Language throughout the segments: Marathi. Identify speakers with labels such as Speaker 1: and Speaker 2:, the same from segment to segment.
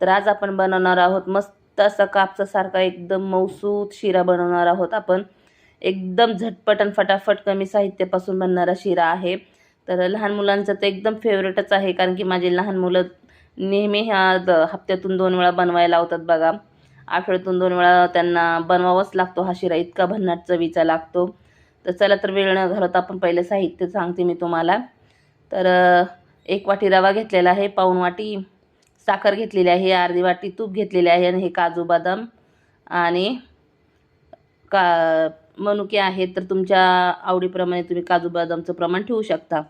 Speaker 1: तर आज आपण बनवणार आहोत मस्त असा कापसासारखा एकदम मौसूत शिरा बनवणार आहोत. आपण एकदम झटपट आणि फटाफट कमी साहित्यापासून बनणारा शिरा आहे. तर लहान मुलांचं तर एकदम फेवरेटच आहे कारण की माझे लहान मुलं नेहमी ह्या द हप्त्यातून दोन वेळा बनवायला लावतात बघा. आठवड्यातून दोन वेळा त्यांना बनवावाच लागतो हा शिरा इतका भन्नाट चवीचा लागतो. तर चला तर वेळ न घालवता आपण पहिले साहित्य सांगते मी तुम्हाला. तर एक वाटी रवा घेतलेला आहे पाऊण वाटी. साखर घेतलेली आहे अर्धी वाटी तूप घेतलेले आहे आणि हे काजू बदाम आणि का मनुके आहेत. तर तुमच्या आवडीप्रमाणे तुम्ही काजू बदामचं प्रमाण ठेवू शकता.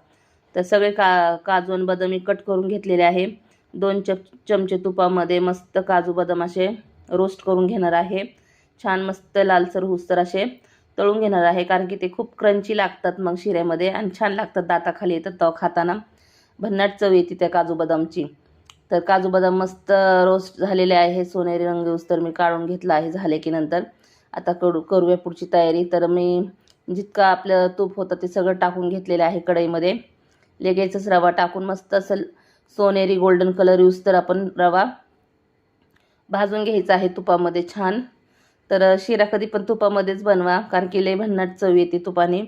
Speaker 1: तर सगळे का काजू आणि बदाम मी कट करून घेतलेले आहे. दोन चप चमचे तुपामध्ये मस्त काजू बदाम असे रोस्ट करून घेणार आहे. छान मस्त लालसर हुसर असे तळून घेणार आहे कारण की ते खूप क्रंची लागतात मग शिऱ्यामध्ये आणि छान लागतात दाताखाली येतात तव खाताना. भन्नाट चव येते त्या काजू बदामची. तर काजू बदाम मस्त रोस्ट झालेले आहे. सोनेरी रंग तर मी काढून घेतला आहे झाले की नंतर. आता करू करूया पुढची तयारी. तर मी जितकं आपलं तूप होतं ते सगळं टाकून घेतलेलं आहे कढईमध्ये. लगेचच रवा टाकून मस्त असं सोनेरी गोल्डन कलर यूज तर आपण रवा भाजून घ्यायचा आहे तुपामध्ये छान. तर शिरा कधी पण तुपामध्येच बनवा कारण की लई भन्नाट चव येते तुपाने.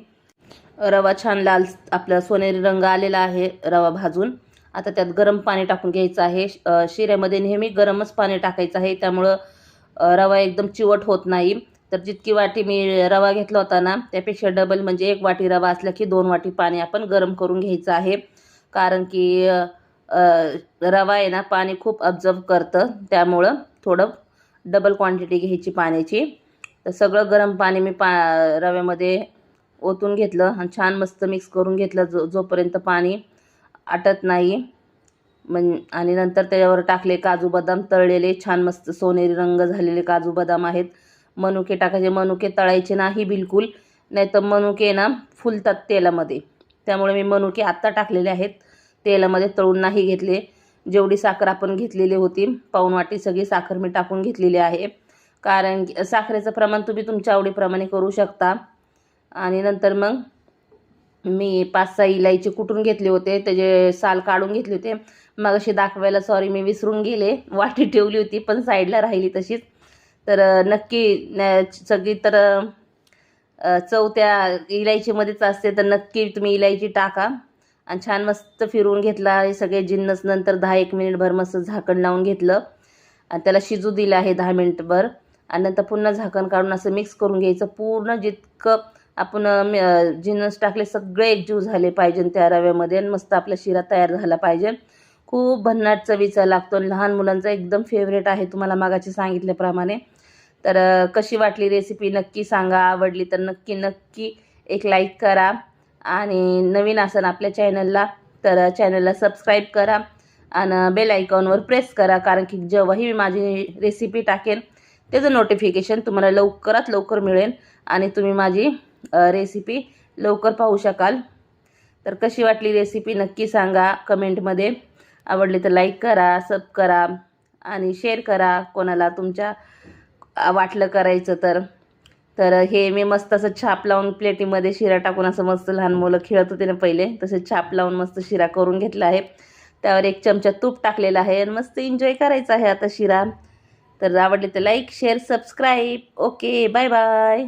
Speaker 1: रवा छान लाल आपला सोनेरी रंग आलेला आहे रवा भाजून. आता त्यात गरम पाणी टाकून घ्यायचं आहे. शिऱ्यामध्ये नेहमी गरमच पाणी टाकायचं आहे. त्यामुळं रवा एकदम चिवट होत नाही. तर जितकी वाटी मी रवा घेतला होता ना त्यापेक्षा डबल म्हणजे एक वाटी रवा असला की दोन वाटी पाणी आपण गरम करून घ्यायचं आहे. कारण की रवा आहे ना पाणी खूप ऑब्झर्व करतं. त्यामुळं थोडं डबल क्वांटिटी घ्यायची पाण्याची. तर सगळं गरम पाणी मी पा रव्यामध्ये ओतून घेतलं आणि छान मस्त मिक्स करून घेतलं जो जोपर्यंत पाणी आटत नाही. मग आणि नंतर त्याच्यावर टाकले काजू बदाम तळलेले छान मस्त सोनेरी रंग झालेले काजू बदाम आहेत. मनुके टाकायचे मनुके तळायचे नाही बिलकुल नाही तर मनुके ना फुलतात तेलामध्ये. त्यामुळे मी मनुके आत्ता टाकलेले आहेत. तेलामध्ये तळून नाही घेतले. जेवढी साखर आपण घेतलेली होती पाऊण वाटी सगळी साखर मी टाकून घेतलेली आहे. कारण की साखरेचं प्रमाण तुम्ही तुमच्या आवडीप्रमाणे करू शकता. आणि नंतर मग मी पाच सहा इलायची कुटून घेतले होते त्याचे साल काढून घेतले होते. मग अशी दाखवायला सॉरी मी विसरून गेले. वाटी ठेवली होती पण साईडला राहिली तशीच. तर नक्की सगळी तर चव त्या इलायचीमध्येच असते. तर नक्की तुम्ही इलायची टाका. आणि छान मस्त फिरवून घेतला. हे सगळे जिन्नस नंतर दहा एक मिनिटभर मस्त झाकण लावून घेतलं. आणि त्याला शिजू दिलं आहे दहा मिनिटभर. आणि नंतर पुन्हा झाकण काढून असं मिक्स करून घ्यायचं. पूर्ण जितकं आपण अ, जिन्नस टाकले सगळे एकजीव झाले पाहिजे त्या रव्यामध्ये आणि मस्त आपला शिरा तयार झाला पाहिजे. खूप भन्नाट चवीचा लागतो आणि लहान मुलांचा एकदम फेवरेट आहे तुम्हाला मागाची सांगितल्याप्रमाणे. तर कशी वाटली रेसिपी नक्की सांगा आवडली तर नक्की नक्की एक लाईक करा. आणि नवीन असेल आपल्या चॅनलला तर चॅनलला सबस्क्राईब करा आणि बेल आयकॉनवर प्रेस करा कारण की जेव्हाही मी माझी रेसिपी टाकेन त्याचं नोटिफिकेशन तुम्हाला लवकरात लवकर मिळेल आणि तुम्ही माझी रेसिपी लवकर पाहू शकाल. तर कशी वाटली रेसिपी नक्की सांगा कमेंटमध्ये आवडली तर लाईक करा सब करा आणि शेअर करा कोणाला तुमच्या वाटलं करायचं तर. तर हे मी मस्त असं छाप लावून प्लेटीमध्ये शिरा टाकून असं मस्त लहान मुलं खेळत होते ना पहिले तसे छाप लावून मस्त शिरा करून घेतला आहे. त्यावर एक चमचा तूप टाकलेला आहे आणि मस्त एन्जॉय करायचा आहे आता शिरा. तर आवडले तर like share subscribe okay bye bye